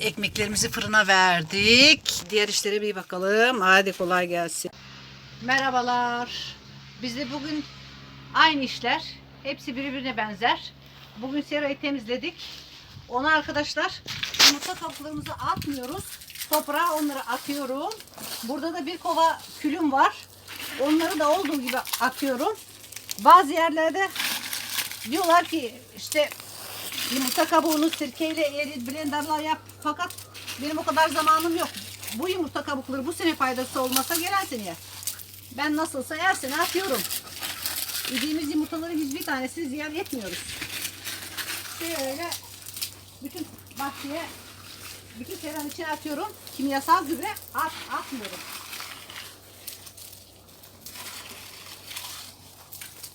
ekmeklerimizi fırına verdik. Diğer işlere bir bakalım. Hadi kolay gelsin. Merhabalar. Biz de bugün aynı işler. Hepsi birbirine benzer. Bugün serayı temizledik. Ona arkadaşlar yumurta kabuklarımızı atmıyoruz. Toprağa onları atıyorum. Burada da bir kova külüm var. Onları da olduğu gibi atıyorum. Bazı yerlerde diyorlar ki işte yumurta kabuğunu sirkeyle erit blenderla yap. Fakat benim o kadar zamanım yok. Bu yumurta kabukları bu sene faydası olmasa gelen seneye. Ben nasılsa her sene atıyorum. Yediğimiz yumurtaların hiçbir tanesi ziyan etmiyoruz. Şöyle bütün bahçeye bütün seranın içine atıyorum. Kimyasal gübre at, atmıyorum.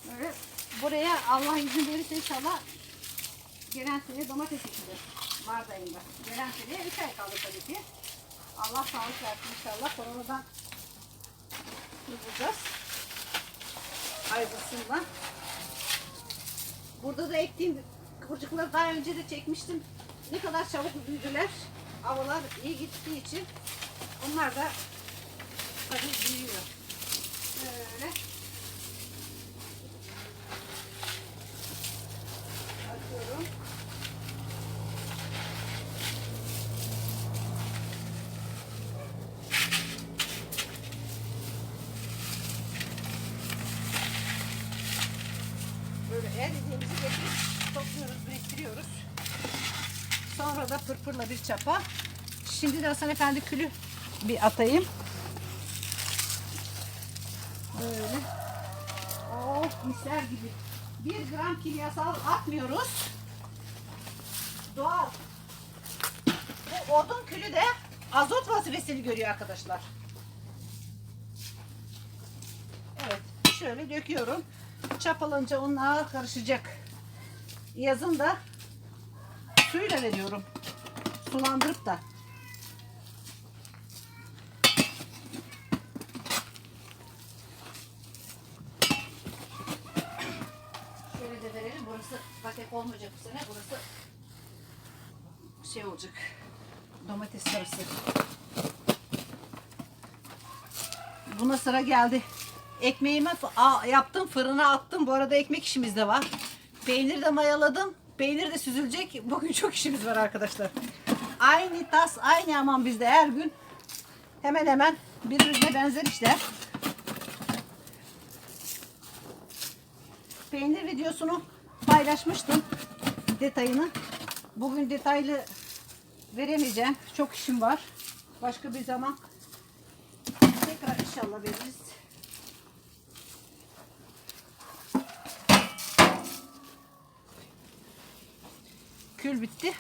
Böyle buraya Allah izin verirse inşallah gelen sene domates ekilir. Mart ayında. Gelen seneye 3 ay kaldı tabii ki. Allah sağlık versin inşallah. Koronadan kurtulacağız. Ayrısından. Burada da ektiğim kıvırcıkları daha önce de çekmiştim. Ne kadar çabuk büyüdüler. Havalar iyi gittiği için onlar da tabii büyüyor. Böyle. Pırpırla bir çapa. Şimdi de Hasan Efendi külü bir atayım. Böyle. Oh misler gibi. Bir gram kimyasal atmıyoruz. Doğal. Bu odun külü de azot vazifesini görüyor arkadaşlar. Evet. Şöyle döküyorum. Çapalanınca onunla karışacak. Yazın da suyla veriyorum. Sulandırıp da. Şöyle de verelim. Burası patek olmayacak bu sene. Burası şey olacak. Domates sarısı. Buna sıra geldi. Ekmeğimi yaptım, fırına attım. Bu arada ekmek işimiz de var. Peynir de mayaladım. Peynir de süzülecek. Bugün çok işimiz var arkadaşlar. Aynı tas, aynı aman bizde her gün. Hemen hemen birbirine benzer işler. Peynir videosunu paylaşmıştım. Detayını. Bugün detaylı veremeyeceğim. Çok işim var. Başka bir zaman tekrar inşallah veririz. Kül bitti.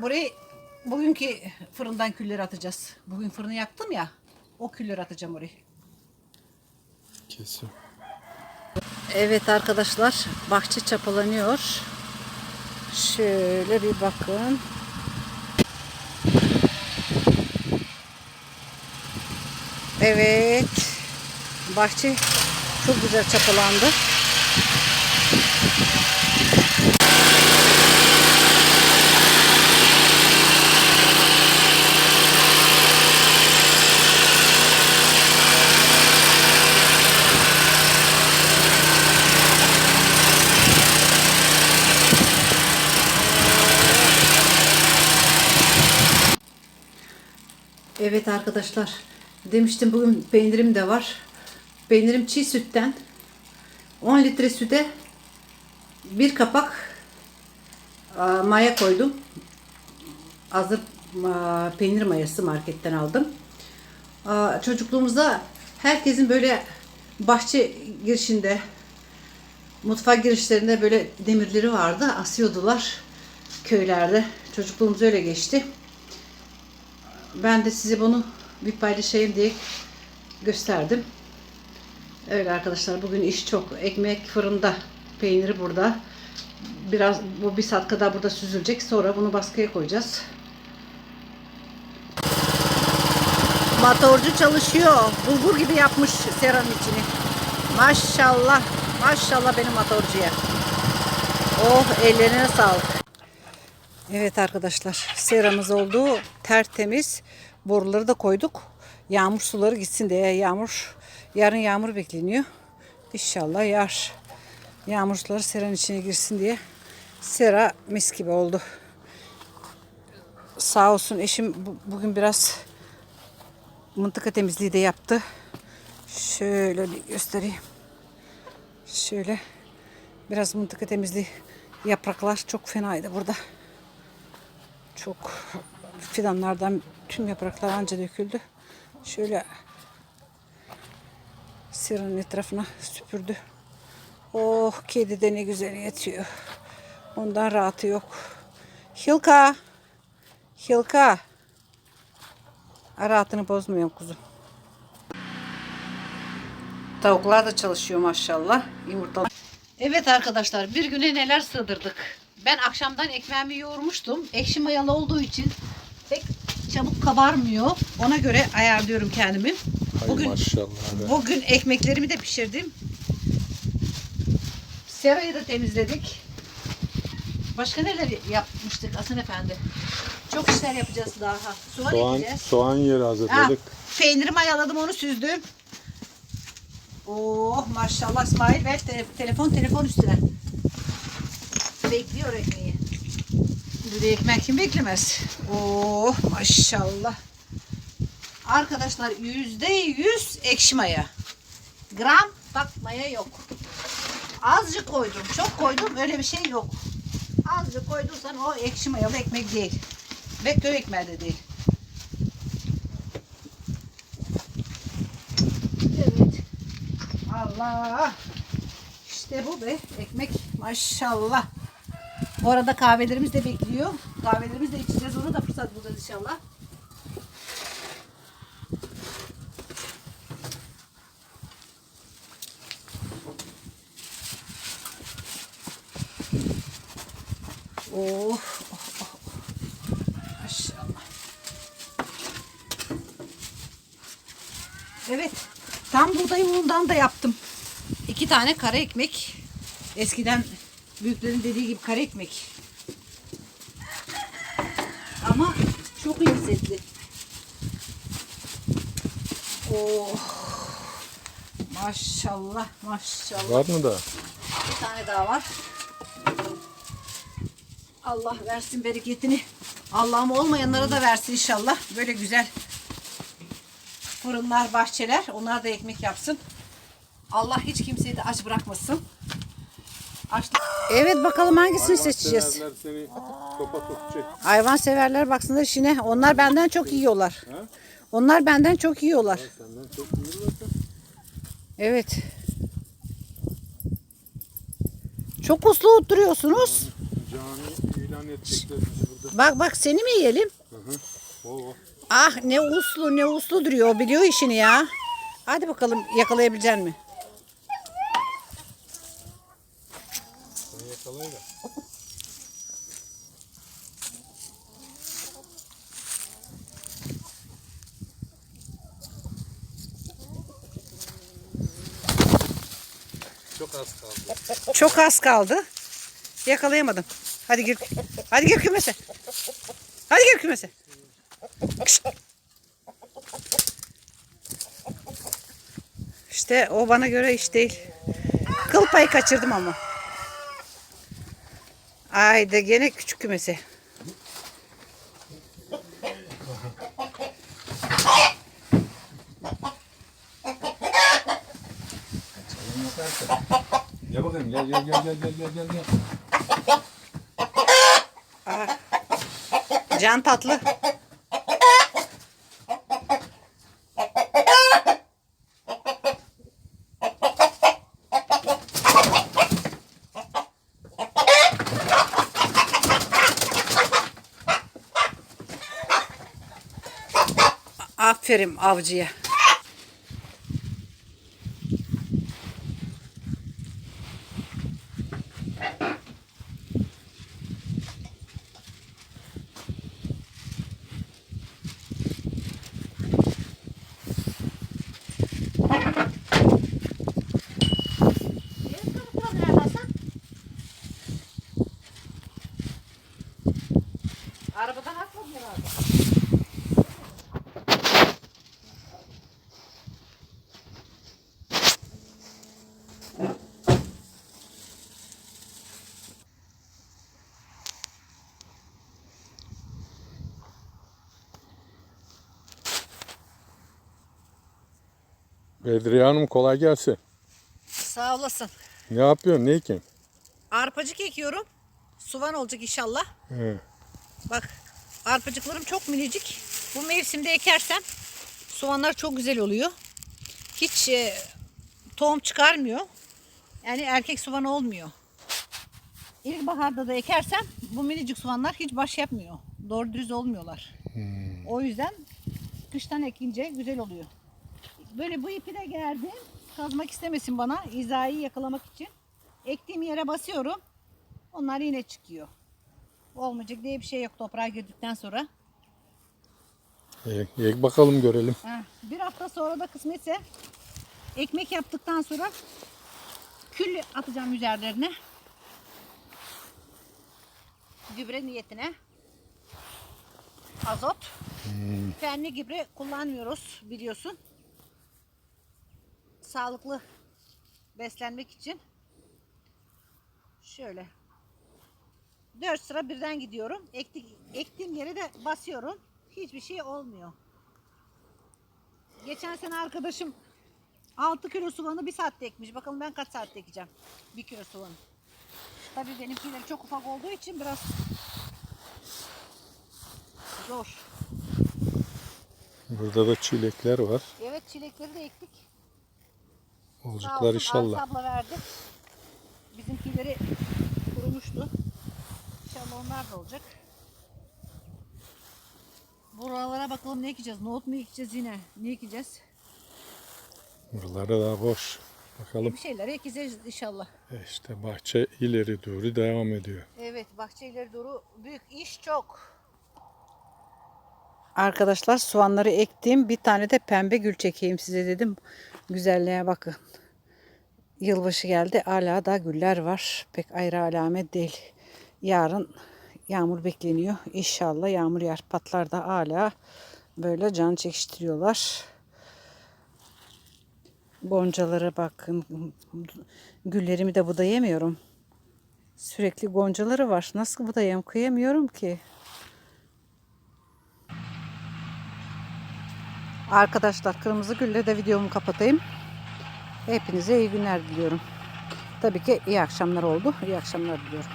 Burayı bugünkü fırından külleri atacağız. Bugün fırını yaktım ya. O külleri atacağım oraya. Kesiyor. Evet arkadaşlar bahçe çapalanıyor. Şöyle bir bakın. Evet. Bahçe çok güzel çapalandı. Evet arkadaşlar. Demiştim bugün peynirim de var. Peynirim çiğ sütten 10 litre süte bir kapak maya koydum. Hazır peynir mayası marketten aldım. Çocukluğumuzda herkesin böyle bahçe girişinde mutfak girişlerinde böyle demirleri vardı. Asıyordular köylerde. Çocukluğumuz öyle geçti. Ben de size bunu bir paylaşayım diye gösterdim. Öyle arkadaşlar bugün iş çok. Ekmek fırında, peyniri burada. Biraz bu bir saat kadar burada süzülecek. Sonra bunu baskıya koyacağız. Motorcu çalışıyor. Bulgur gibi yapmış seranın içini. Maşallah. Maşallah benim motorcuya. Oh ellerine sağlık. Evet arkadaşlar seramız oldu. Tertemiz. Boruları da koyduk. Yağmur suları gitsin diye. Yağmur yarın yağmur bekleniyor. İnşallah yağar. Yağmur suları seranın içine girsin diye. Sera mis gibi oldu. Sağ olsun eşim bu- bugün biraz mıntıka temizliği de yaptı. Şöyle bir göstereyim. Şöyle biraz mıntıka temizliği yapraklar çok fenaydı burada. Çok fidanlardan tüm yapraklar anca döküldü. Şöyle siranın etrafına süpürdü. Oh kedi de ne güzel yatıyor. Ondan rahatı yok. Hilka. Hilka. Rahatını bozmuyorum kuzum. Tavuklar da çalışıyor maşallah. Yumurta. Evet arkadaşlar bir güne neler sığdırdık. Ben akşamdan ekmeğimi yoğurmuştum. Ekşi mayalı olduğu için pek çabuk kabarmıyor. Ona göre ayarlıyorum kendimi. Hay Bugün maşallah be. bugün ekmeklerimi de pişirdim. Serayı da temizledik. Başka neler yapmıştık Hasan Efendi? Çok işler yapacağız daha. Soğan, Soğan, ekeceğiz. soğan yeri Ha, hazırladık. peyniri mayaladım onu süzdüm. Oh maşallah İsmail ver te- telefon telefon üstüne. Bekliyor ekmeği. Bir de ekmek kim beklemez. Oh maşallah. Arkadaşlar yüzde yüz ekşi maya. Gram bak maya yok. Azıcık koydum. Çok koydum öyle bir şey yok. Azıcık koyduysan o ekşi mayalı ekmek değil. Ve köy ekmeği de değil. Evet. Allah. İşte bu be. Ekmek maşallah. Bu arada kahvelerimiz de bekliyor. Kahvelerimizi de içeceğiz. Onu da fırsat bulacağız inşallah. Oh, oh, oh, oh. Maşallah. Evet. Tam buğday unundan da yaptım. İki tane kara ekmek. Eskiden büyüklerin dediği gibi kara ekmek. Ama çok lezzetli. Oh. Maşallah, maşallah. Var mı da? Bir tane daha var. Allah versin bereketini. Allah'ım olmayanlara da versin inşallah. Böyle güzel fırınlar, bahçeler. Onlar da ekmek yapsın. Allah hiç kimseyi de aç bırakmasın. Açlık. Evet bakalım hangisini seçeceğiz. Severler seni topa tutacak. Hayvan severler baksınlar işine. Onlar benden çok yiyorlar. Ha? Onlar benden çok yiyorlar. Senden çok. Evet. Çok uslu duruyorsunuz. Cani ilan edecekler bizi burada. Bak bak seni mi yiyelim? Hı hı. Oo. Ah ne uslu ne uslu duruyor. O biliyor işini ya. Hadi bakalım yakalayabilecek mi? Çok az kaldı. Çok az kaldı. Yakalayamadım. Hadi gir. Hadi gir kümese. Hadi gir kümese. İşte o bana göre iş değil. Kıl payı kaçırdım ama. Ayda gene küçük kümese. gel gel gel gel gel gel. gel. Can tatlı. Aferin avcıya. Bedriye Hanım kolay gelsin. Sağ olasın. Ne yapıyorsun? Ne ekin? Arpacık ekiyorum. Soğan olacak inşallah. He. Bak arpacıklarım çok minicik. Bu mevsimde ekersem soğanlar çok güzel oluyor. Hiç e, tohum çıkarmıyor. Yani erkek soğan olmuyor. İlkbaharda da ekersem bu minicik soğanlar hiç baş yapmıyor. Doğru dürüst olmuyorlar. O yüzden kıştan ekince güzel oluyor. Böyle bu ipi de gerdim. Kazmak istemesin bana. İzayı yakalamak için. Ektiğim yere basıyorum. Onlar yine çıkıyor. Olmayacak diye bir şey yok toprağa girdikten sonra. Ek, ek bakalım görelim. Ha, bir hafta sonra da kısmetse ekmek yaptıktan sonra kül atacağım üzerlerine. Gübre niyetine. Azot. Fenli gübre kullanmıyoruz biliyorsun. Sağlıklı beslenmek için. Şöyle. Dört sıra birden gidiyorum. Ektik, ektiğim yere de basıyorum. Hiçbir şey olmuyor. Geçen sene arkadaşım 6 kilo soğanı bir saatte ekmiş. Bakalım ben kaç saatte ekeceğim. 1 kilo soğanı. Tabii benimkiler çok ufak olduğu için biraz zor. Burada da çilekler var. Evet çilekleri de ektik. Olacaklar olsun inşallah. Arsa abla verdi. Bizimkileri kurumuştu. İnşallah onlar da olacak. Buralara bakalım ne ekeceğiz? Nohut mu ekeceğiz yine? Ne ekeceğiz? Buraları da boş. Bakalım. Bir şeyler ekeceğiz inşallah. E İşte bahçe ileri doğru devam ediyor. Evet bahçe ileri doğru büyük iş çok. Arkadaşlar soğanları ektim. Bir tane de pembe gül çekeyim size dedim. Güzelliğe bakın. Yılbaşı geldi. Hala da güller var. Pek ayrı alamet değil. Yarın yağmur bekleniyor. İnşallah yağmur yağar. Patlar da hala böyle can çekiştiriyorlar. Goncalara bakın. Güllerimi de budayamıyorum. Sürekli goncaları var. Nasıl budayayım? Kıyamıyorum ki. Arkadaşlar kırmızı gülle de videomu kapatayım. Hepinize iyi günler diliyorum. Tabii ki iyi akşamlar oldu. İyi akşamlar diliyorum.